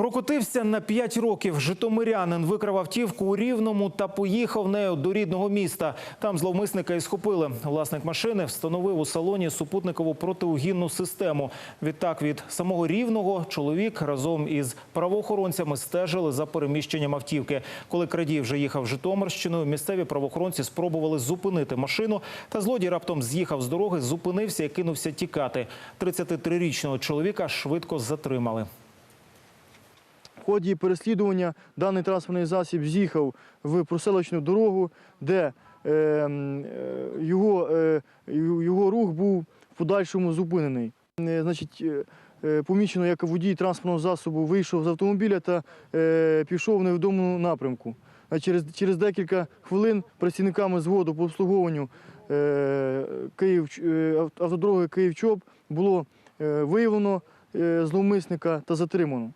Прокотився на 5 років. Житомирянин викрав автівку у Рівному та поїхав нею до рідного міста. Там зловмисника і схопили. Власник машини встановив у салоні супутникову протиугінну систему. Відтак від самого Рівного чоловік разом із правоохоронцями стежили за переміщенням автівки. Коли крадій вже їхав Житомирщиною, місцеві правоохоронці спробували зупинити машину. Та злодій раптом з'їхав з дороги, зупинився і кинувся тікати. 33-річного чоловіка швидко затримали. В ході переслідування даний транспортний засіб з'їхав в проселочну дорогу, де е, е, його, е, його рух був в подальшому зупинений. Значить, помічено, як водій транспортного засобу вийшов з автомобіля та пішов в невідомому напрямку. Через, через декілька хвилин працівниками згоду по обслуговуванню Київ, автодороги Київ-Чоп було виявлено зловмисника та затримано.